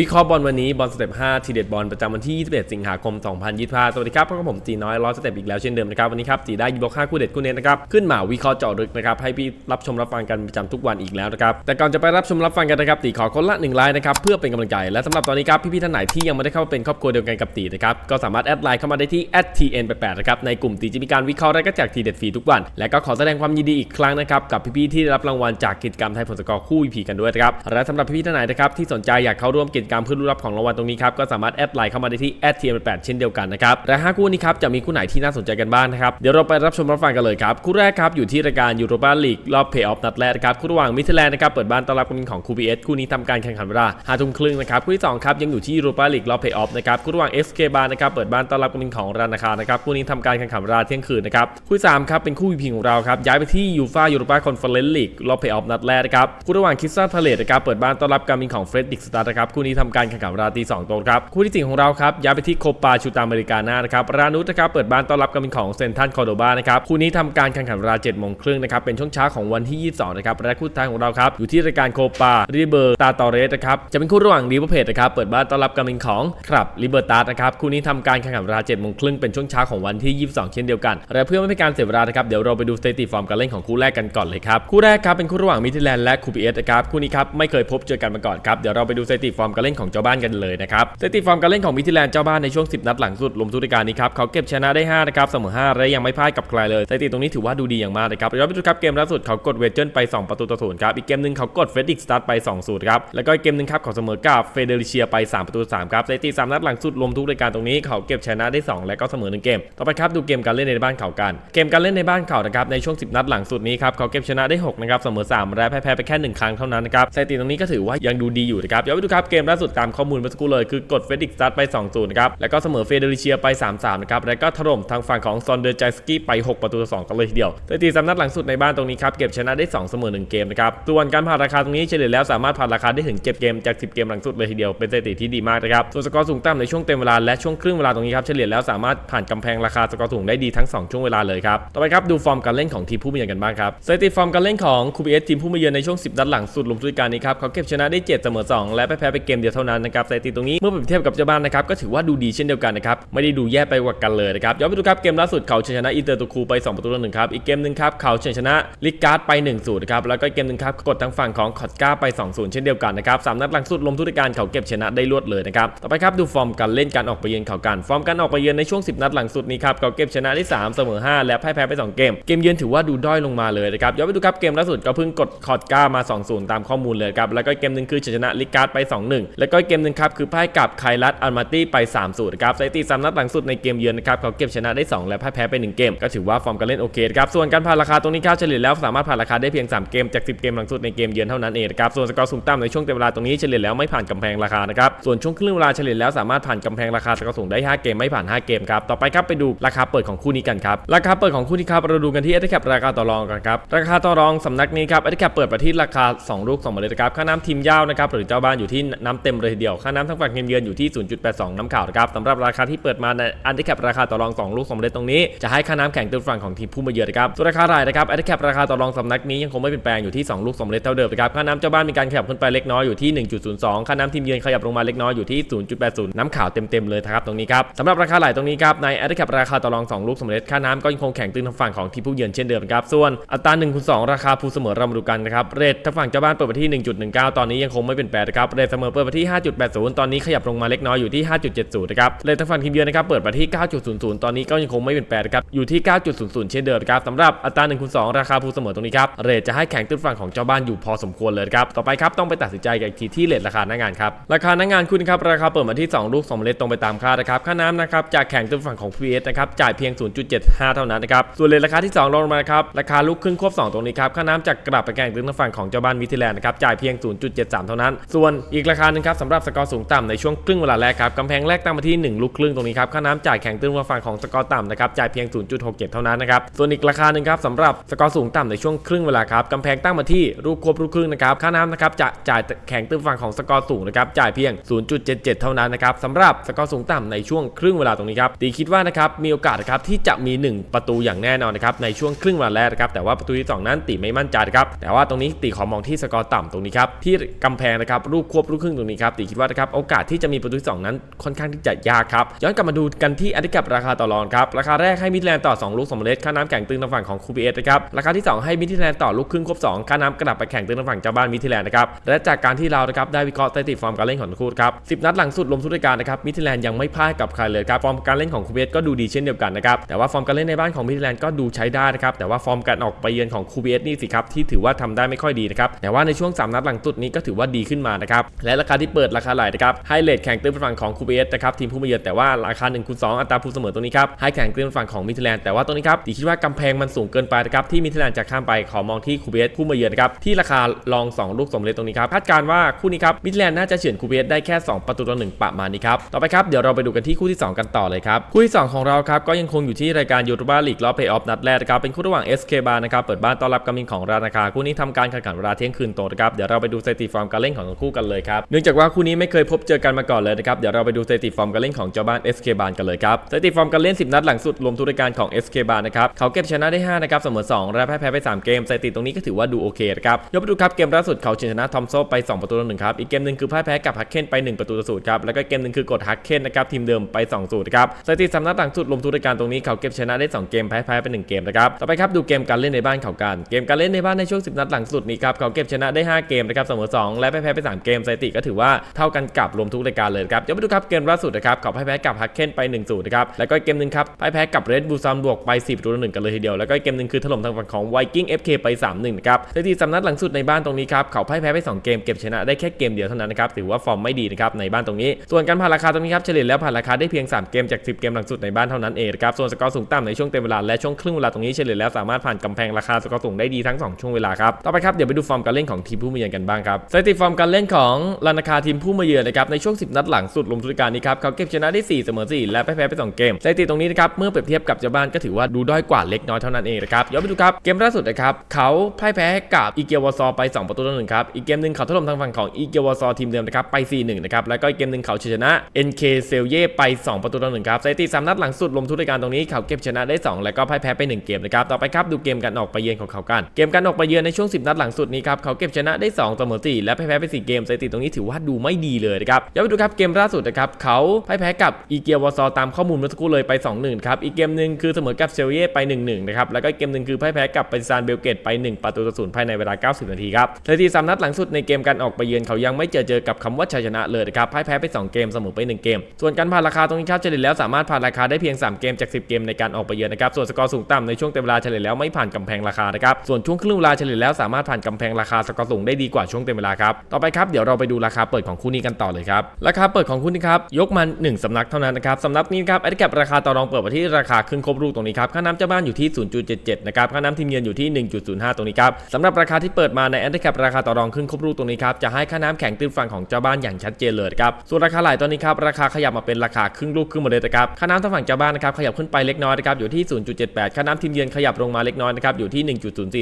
วิเคราะห์บอลวันนี้บอลสเต็ป5ทีเด็ดบอลประจำวันที่ 21 สิงหาคม 2025 สวัสดีครับพบกับผมจีน้อยร้อยสเต็ปอีกแล้วเช่นเดิมนะครับวันนี้ครับจีได้ยิบล็อก5คู่เด็ดคู่เน้นนะครับขึ้นมาวิเคราะห์เจาะลึกนะครับให้พี่รับชมรับฟังกันประจำทุกวันอีกแล้วนะครับแต่ก่อนจะไปรับชมรับฟังกันนะครับตีขอคนละ1ไลน์นะครับเพื่อเป็นกำลังใจและสำหรับตอนนี้ครับพี่ๆท่านไหนที่ยังไม่ได้เข้าเป็นครอบครัวเดียวกันกับตีนะครับก็สามารถแอดไลน์เข้ามาได้ที่ @tn88 นะครับในกลุ่มตีจะมีการวิเคราะห์และก็แจกทีเด็ดฟรีทุกวัน และก็ขอแสดงความยินดีอีกครั้งนะครับกับพี่ๆที่ได้รับรางวัลจากกิจกรรมไทยผลสกอร์คู่ EP กันด้วยนะครับและสำหรับพี่ๆท่านไหนนะครับที่สนใจอยากเข้าร่วมกิจกรรมเพื่อรู้รับของรางวัลตรงนี้ครับก็สามารถแอดไลน์เข้ามาได้ที่ @tn88 เช่นเดียวกันนะครับและห้าคู่นี้ครับจะมีคู่ไหนที่น่าสนใจกันบ้างนะครับเดี๋ยวเราไปรับชมรับฟังกันเลยครับคู่แรกครับอยู่ที่รายการยูโรปาลีกรอบเพย์ออฟนัดแรกนะครับคู่ระหว่างมิเทแลนด์นะครับเปิดบ้านต้อนรับการของคูบีเอสคู่นี้ทำการแข่งขันเวลาห้าทุ่มครึ่งนะครับคู่ที่สองครับยังอยู่ที่ยูโรปาลีกรอบเพย์ออฟนะครับคู่ระหว่างเอสเคบาร์นะครับเปิดบ้านต้อนรับการของรานาคานะครับคู่นี้ทำการแข่งขันเวลาเที่ยงคืนนะครับคู่ที่สามครับเป็นคู่วีพีของเราครับย้ายไปที่ยูฟ่ายูโรปาคอนเฟอเรนซ์ลีกรอบเพย์ออฟนัดแรกนะครับคู่ระหว่างคิสซาทะเลนะครับเปิดบ้านต้อนรับการบินของเฟรดดิกสตาร์นะครับคู่นี้ทำการแข่งขันเวลาตีสองตรงครับ คู่ที่สี่ของเราครับย้ายไปที่โคปาชูตาอเมริกาน่านะครับรานุสนะครับเปิดบ้านต้อนรับการบินของเซนทันคอร์โดบานะครับคู่นี้ทำการแข่งขันเวลา7โมงครึ่งนะครับเป็นช่วงเช้าของวันที่ 22นะครับและคู่ท้ายของเราครับอยู่ที่รายการโคปาริเบอร์ตาตอเรสนะครับจะเป็นคู่ระหว่างริเวอร์เพจนะครับเปิดบ้านต้อนรับการบินของครับริเบอร์ตาสนะครับคู่นี้ทำการแข่งขันเวลา7โมงครึ่งเป็นช่วงเช้าของวันที่ 22 เช่นเดียวกันและเพื่อไม่เป็นการเสียเวลานะครับเดี๋ยวเราไปดูสถิติฟอร์มการเล่นของคู่แรกกันก่อนเลยครับคู่แรกครับเป็นคู่ระหว่างมิทิแลนด์และคูปีเอสนะครับคู่นี้ครับไม่เคยพบเจอกันมาก่อนครับเดี๋ยวเราไปดูสถิติฟอร์มการเล่นของเจ้าบ้านกันเลยนะครับสถิติฟอร์มการเล่นของมิทิแลนด์เจ้าบ้านในช่วง 10 นัดหลังสุดรวมทุกรายการนี้ครับเขาเก็บชนะได้5นะครับเสมอ5และยังไม่พ่ายกับใครเลยสถิติตรงนี้ถือว่าดูดีอย่างมากนะครับยวเราไปดูครับเกมล่าสุดเขากดเวเจนไป 2 ประตูต่อศูนย์ครับอีกเกมหนึ่งเขากดเฟรดิกสตาร์ทไป2ศูนย์ครับแล้วก็อีกเกมหนึ่งครับเขาเสมอกับเฟเดริเชียไป3ประตู3ครับสถิติ3นัดหลังสุดรวมทุกรายการตรงนี้เขาเก็บชนะได้ 2 และก็เสมอ1เกม ต่อไปครับดูเกมการเล่นในบ้านเขากัน เกมการเล่นในบ้านเขานะครับในช่วง 10 นัดหลังสุดนี้ครับเขาเก็บชนะได้6นะครับเสมอ3และแพ้ไปแค่1ครั้งเท่านั้นนะครับสถิติตรงนี้ก็ถือว่ายังดูดีอยู่นะครับเดี๋ยวไปดูครับเกมล่าสุดตามข้อมูลเมื่อสักครู่เลยคือกดเฟดิกสตาร์ทไป2 0นะครับแล้วก็เสมอเฟเดริเชียไป 3 3นะครับแล้วก็ถล่มทางฝั่งของซอนเดอร์จสกี้ไป 6 ประตูต่อ2กันเลยทีเดียวสถิติสามนัดหลังสุดในบ้านตรงนี้ครับเก็บชนะได้ 2 เสมอ 1 เกมนะครับส่วนการผ่านราคาตรงนี้เฉลี่ยแล้วสามารถผ่านราคาได้ถึง7เกมจาก 10 เกมหลังสุดเลยทีเดียวเป็นสถิติที่ดีมากนะครับส่วนสกอร์สูงต่ำในช่วงเต็มเวลาและช่วงครึ่งเวลาตรงนี้ครับเฉลี่ยแล้วสามารถผ่านกำแพงราคาสกอร์สูงได้ดีทั้ง 2 ช่วงเวลาเลยครับต่อไปครับดูฟอร์มการเล่นของทีมผู้มาเยือนกันบ้างครับสถิติฟอร์มการเล่นของคูบีเอสทีมผู้มาเยือนในช่วง 10นัดหลังสุดรวมทุกการนี้ครับเขาเก็บชนะได้ 7 เสมอ 2 และแพ้ไปเกมมเดียวเท่านั้นนะครับสถิติตรงนี้เมื่อเปรียบเทียบกับเจ้าบ้านนะครับก็ถือว่าดูดีเช่นเดียวกันนะครับไม่ได้ดูแย่ไปกว่ากันเลยนะครับย้อนไปดูครับเกมล่าสุดเขาชนะอินเตอร์ตูคูไป2ประตูต่อหนึ่งครับอีกเกมหนึ่งครับเขาชนะลิการ์ดไป1 0นะครับแล้วก็เกมหนึ่งครับกดทางฝั่งของคอตก้าไป2 0เช่นเดียวกันนะครับสามนัดหลังสุดรวมทุกการเขาเก็บชนะได้รวดเลยนะครับต่อไปครับดูฟอร์มการเล่นการออกไปเยือนเขากันฟอร์มการออกไปเยือนในช่วง 10 นัดหลังสุดนี้ครับเขาเก็บชนะได้3เสมอ 5 และพ่ายแพ้ไป 2 เกม เกมเยือนถือว่าดูด้อยลงมาเลยนะครับย้อนไปดูครับเกมล่าสุดก็เพิ่งกดคอตก้ามา 2-0 ตามข้อมูลเลยครับแล้วก็เกมหนึ่งคือชนะลิการ์ดไป 2-1แล้วก็เกมหนึ่งครับคือพ่ายกับไคลัสอัลมาตี้ไป3-0นะครับสถิติสามนัดหลังสุดในเกมเยือนนะครับเขาเก็บชนะได้ 2 และพ่ายแพ้ไป 1 เกม ก็ถือว่าฟอร์มการเล่นโอเคครับส่วนการผ่านราคาตรงนี้ครับเฉลี่ยแล้วสามารถผ่านราคาได้เพียง 3 เกมจาก 10 เกมหลังสุดในเกมเยือนเท่านั้นเองนะครับส่วนสกอร์สูงต่ำในช่วงเต็มเวลาตรงนี้เฉลี่ยแล้วไม่ผ่านกำแพงราคานะครับส่วนช่วงครึ่งเวลาเฉลี่ยแล้วสามารถผ่านกำแพงราคาสกอร์สูงได้ 5 เกมไม่ผ่าน 5 เกมครับต่อไปครับไปดูราคาเปิดของคู่นี้กันครับราคาเปิดของคู่นี้ครับเราดูกันที่เอทแคปราคาต่อรองกันครับราคาต่อรองสำนักนี้ครับเอทแคปเปิดไปที่ราคา 2 ลูก2เมล็ดครับค่าน้ำทีมยาวนะครับหรือเจ้าบ้านอยู่ที่น้ำเต็มเลยทีเดียว ค่าน้ำทั้งฝั่งทีมเยือนอยู่ที่ 0.82 น้ำขาวนะครับสำหรับราคาที่เปิดมาในอันเดแคปราคาต่อรอง 2 ลูก2เมล็ดตรงนี้ จะให้ค่าน้ำแข่งตัวฝั่งของทีมผู้มาเยือนนะครับส่วนราคารายนะครับอันเดแคปราคาต่อรองสำนักนี้ยังคงไม่เปลี่ยนแปลงอยู่ที่ 2 ลูก2เมล็ดเท่าเดิมนะครับค่าน้ำเจ้าบ้านมีการขยับขึ้นไปเล็กน้อยอยู่ที่ 1.02 ค่าน้ำทีมเยือนขยับลงมาเล็กน้อยอยู่ที่ 0.80 น้ำขาวเต็มๆเลยครับตรงนี้ครับสำหรับราคาไหลตรงนี้ครับในอันเดแคปราคาต่อรอง 2 ลูก2เมล็ดค่าน้ำก็ยังคงแข่งตึงทางฝั่งของทีมผู้เยือนเช่นเดิมครับส่วนอัตรา1คูณ2ราคาผู้เสมอเรามาดูกันนะครับเรททางฝั่งเจ้าบ้านเปิดไปที่ 1.19 ตอนนี้ยังคงไม่เป็นแปรนะครับเรทเสมอเปิดไปที่ 5.80 ตอนนี้ขยับลงมาเล็กน้อยอยู่ที่ 5.70 นะครับเรททางฝั่งทีมเยือนนะครับเปิดไปที่ 9.00 ตอนนี้ก็ยังคงไม่เป็นแปรนะครับอยู่ที่ 9.00 เช่นเดิมครับสำหรับอัตรา1คูณ2ราคาผู้เสมอตรงนี้ครับเรทจะให้แข่งตึ้งฝั่งของเจ้าบ้านอยู่พอสมควรเลยครับต่อไปครับต้องไปตัดสินใจกันอีกทีที่เรทราคาหน้างานครับราคาหน้างานคุณครับราคาเปิดมาที่ 2 ลูก2เมล็ดตรงไปตามค่านะครับค่าน้ำนะครับจากแข่งตึ้งฝั่งของ PS นะครับจ่ายเพียง 0.75 เท่านั้นนะครับส่วนเรทราคาที่ 2 ลงมาครับราคาลูกครึ่งควบ 2 ตรงนี้ครับค่าน้ำจากกลับไปแข่งตึ้งฝั่งของเจ้าบ้านมิทิแลนด์นะครับจ่ายเพียง 0.73 เท่านั้น ส่วนอีกราคานึงครับสำหรับสกอร์สูงต่ำในช่วงครึ่งเวลาแรกครับกำแพงแรกตั้งมาที่ 1 ลูกครึ่งตรงนี้ครับค่าน้ำจ่ายแข่งตึ้งฝั่งของสกอร์ต่ำนะครับจ่ายเพียง 0.67 เท่านั้นนะครับส่วนอีกราคาหนึ่งครับสำหรับสกอร์สูงต่ำในช่วงครึ่งเวลาครับกำแพงตั้งมาที่รูปควบลูกครึ่งนะครับค่าน้ำนะครับจะจ่ายแข่งตึ้งฝั่งของสกอร์สูงนะครับจ่ายเพียง 0.77 เท่านั้นนะครับสำหรับสกอร์สูงต่ำในช่วงครึ่งเวลาตรงนี้ครับตีคิดว่านะครับมีโอกาสครับที่จะมี 1 ประตูอย่างแน่นอนนะครับในช่วงครึ่งเวลาแรกครับแต่ว่าประตูที่ 2 นั้นตีไม่มั่นใจครับแต่ว่าตรงนี้ตีขอมองที่สกอร์ต่ำตรงนี้ครับที่กำแพงนะครับรูปควบลูกครึ่งตรงนี้รงนี้ครับตีคิดว่านะครับโอกาสที่จะมีประตูที่สองนั้นค่อนข้างที่จะยากครับย้อนกลับมาดูกันที่อันดับกับราคาต่อรองครับราคาแรกให้มิดแลนด์ต่อ 2 ลูกสมเร็จค่าน้ำแข่งตึงทางฝั่งของคูบีเอสนะครับราคาที่ 2 ให้มิดแลนด์ต่อลูกครึ่งครบ2ค่าน้ำกระดับไปแข่งตึงทางฝั่งเจ้าบ้านมิดแลนด์นะครับและจากการที่เรานะครับได้วิเคราะห์สถิติฟอร์มการเล่นของทั้งคู่ครับ10 นัดหลังสุดรวมทุกรายการนะครับมิดแลนด์ยังไม่พ่ายกับใครเลยครับฟอร์มการเล่นของคูบีเอสก็ดูดีเช่นเดียวกันนะครับแต่ว่าฟอร์มการเล่นในบ้านของมิดแลนด์ก็ดูใช้ได้นะครับแต่ว่าฟอร์มการออกไปเยือนของคูบีเอสนี่สิครับที่ถือว่าทำได้ไม่ค่อยดีนะครับแต่ว่าในช่วงสามนัดหลังสุดนี้ก็ถือว่าดีขึ้นมานะครับและราคาที่เปิดราคาไหลนะครับให้เลทแข่งตึ้งฝั่งของคูเอสนะครับทีมผู้มาเยือนแต่ว่าราคา1คูณ2อัตราผู้เสมอตรงนี้ครับให้แข่งตึ้งฝั่งของมิดแลนด์แต่ว่าตรงนี้ครับดีคิดว่ากำแพงมันสูงเกินไปนะครับที่มิดแลนด์จะข้ามไปขอมองที่คูเอสผู้มาเยือนครับที่ราคาลอง 2 ลูกสมเร็จตรงนี้ครับคาดการว่าคู่นี้ครับมิดแลนด์น่าจะเฉือนคูเอสได้แค่2 ประตูต่อหนึ่งประมาณนี้ครับต่อไปครับเดี๋ยวเราไปดูกันที่คู่ที่ 2 กันต่อเลยครับคู่ที่ 2 ของเราครับก็ยังคงอยู่ที่รายการยูทูบาลีกรอบเพย์ออฟนัดแรกนะครับเป็นคู่ระหว่าง SK Bar นะครับเปิดบ้านต้อนรับกำมินของรานาคาคู่นี้ทำการแข่งขันเวลาเที่ยงคืนตรงนะครับเดี๋ยวเราไปดูสถิติฟอร์มการเล่นของทั้งคู่กันเลยครับเนื่องจากว่าคู่นี้ไม่เคยพบเจอกันมาก่อนเลยนะครับ เดี๋ยวเราไปดูสถิติฟอร์มการเล่นของเจ้าบ้าน SK Bar กันเลยครับสถิติฟอร์มการเล่น 10 นัดหลังสุดรวมทุกรายการของ SK Bar นะครับเขาเก็บชนะได้ 5 นะครับ เสมอ 2 และแพ้แพ้ไป 3 เกมสถิติตรงนี้ก็ถือว่าดูโอเคนะครับยกไปดูครับเกมล่าสุดเขาชนะทอมโซไป 2 ประตูต่อหนึ่งครับ อีกเกมหนึ่งคือพ่ายแพ้กับฮักเคนไป 1 ประตูต่อศูนย์ครับ แล้วก็เกมหนึ่งคือกดฮักเคนนะครับทีมเดิมไป2ศูนย์ครับสถิติสำนักหลังสุดรวมทุกรายการตรงนี้เขาเก็บชนะได้ 2 เกมแพ้แพ้ไป 1 เกมนะครับ ต่อไปครับดูเกมการเล่นในบ้านเขากัน เกมการเล่นในบ้านในช่วง 10 นัดหลังสุดนี้ครับเขาเก็บชนะได้ 5 เกมนะครับเสมอ 2 และแพ้แพ้ไป 3 เกมสถิติก็ถือว่าเท่ากันกับรวมทุกรายการเลยครับเดี๋ยวไปดูครับเกมล่าสุดนะครับเขาพ่ายแพ้กับฮักเคนไป1นศูนย์นะครับแล้วก็เกมหนึ่งครับพ่ายแพ้กับเรดบูซัมบวกไป4ประตูต่อหนึ่งกันเลยทีเดียวแล้วก็เกมหนึ่งคือถล่มทางฝั่งของไวกิ้ง FK ไป3-1นะครับสถิติสำนักหลังสุดในบ้านตรงนี้ครับเขาพ่ายแพ้ไป 2 เกมเก็บชนะได้แค่เกมเดียวเท่านั้นนะครับถือว่าฟอร์มไม่ดีนะครับในบ้านตรงนี้ ส่วนการผ่านราคาตรงนี้ครับเฉลี่ยแล้วผ่านราคาได้เพียง 3 เกมจาก 10 เกมหลังสุดในบ้านเท่านั้นเองครับส่วนสกอร์สูงต่ำในช่วงเต็มเวลาและช่วงครึ่งเวลาตรงนี้เฉลี่ยแล้วสามารถผ่านกำแพงราคาสกอร์สูงได้ดีทั้ง 2 ช่วงเวลาครับต่อไปครับเดี๋ยวไปดูฟอร์มการเล่นของทีมผู้มาเยือนกันบ้างครับสถิติฟอร์มการเล่นของลานาคาทีมผู้มาเยือนนะครับในช่วง 10 นัดหลังสุดรวมทุกการนี้ครับเขาเก็บชนะได้ 4 เสมอ 4 และแพ้ไป 2 เกมสถิติตรงนี้นะครับเมื่อเปรียบเทียบกับเจ้าบ้านก็ถือว่าดูด้อยกว่าเล็กน้อยเท่านั้นเองนะครับย้อนไปดูครับเกมล่าสุดนะครับเขาพ่ายแพ้กับอีเกียววอซอไป 2 ประตูต่อหนึ่งครับอีกเกมหนึ่งเขาถล่มทางฝั่งของอีเกียววอซอทีมเดิมนะครับไป4-1นะครับแล้วก็อีกเกมหนึ่งเขาชนะ NK เซลเย่ไป 2 ประตูต่อหนึ่งครับสถิติสามนัดหลังสุดรวมทุกรายการตรงนี้เขาเก็บชนะได้ 2 แล้วก็พ่ายแพ้ไป 1 เกมนะครับต่อไปครับดูเกมการออกไปเยือนของเขากัน เกมการออกไปเยือนในช่วง 10 นัดหลังสุดนี้ครับเขาเก็บชนะได้2เสมอ4และแพ้ไป4เกมสถิติตรงนี้ถือว่าดูไม่ดีเลยนะครับย้อนไปดูครับเกมล่าสุดนะครับเขาพ่ายแพ้กับอีเกียววอซอตามข้อมูลเมื่อสักครู่เลยไป 2-1ครับอีกเกมหนึ่งคือเสมอกับเซลเย่ไป 1-1นะครับแล้วก็เกมหนึ่งคือพ่ายแพ้กับปาริซานเบลเกตไป 1 ประตูต่อศูนย์ภายในเวลา 90 นาทีครับสถิติสามนัดหลังสุดในเกมการออกไปเยือนเขายังไม่เจอเจอกับคำว่าชัยชนะเลยนะครับพ่ายแพ้ไป 2 เกมเสมอไป 1 เกม ส่วนการผ่านราคาตรงนี้ครับเฉลี่ยแล้วสามารถผ่านราคาได้เพียง 3 เกมจาก 10 เกมในการออกไปเยือนนะครับส่วนสกอร์สูงต่ำในช่วงเต็มเวลาเฉลี่ยแล้วไม่ผ่านกำแพงราคานะครับส่วนช่วงครึ่งเวลาเฉลี่ยแล้วสามารถผ่านกำแพงราคาสกอร์สูงได้ดีกว่าช่วงเต็มเวลาครับต่อไปครับเดี๋ยวเราไปดูราคาคาเปิดของคู่นี้กันต่อเลยครับ ราคาเปิดของคู่นี้ครับ ยกมา1สำนักเท่านั้นนะครับสำนักนี้ครับอันดับกับราคาต่อรองเปิดไปที่ราคาครึ่งครบรูปตรงนี้ครับ ค่าน้ำเจ้าบ้านอยู่ที่ 0.77 นะครับ ค่าน้ำทีมเยือนอยู่ที่ 1.05 ตรงนี้ครับสำหรับราคาที่เปิดมาในแอดแคปราคาต่อรองครึ่งครบรูปตรงนี้ครับ จะให้ค่าน้ำแข็งตื้นฝั่งของเจ้าบ้านอย่างชัดเจนเลยครับ ส่วนราคาหลายตอนนี้ครับ ราคาขยับมาเป็นราคาครึ่งลูกครึ่งหมดเลยนะครับ ค่าน้ำทางฝั่งเจ้าบ้านนะครับ ขยับขึ้นไปเล็กน้อยนะครับ อยู่ที่ 0.78 ค่าน้ำทีมเยือนขยับลงมาเล็กน้อยนะครับ อยู่ที่